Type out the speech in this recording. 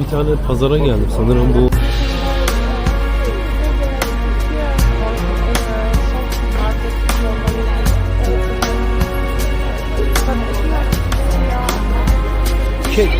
Bir tane pazara geldim. Sanırım bu kek.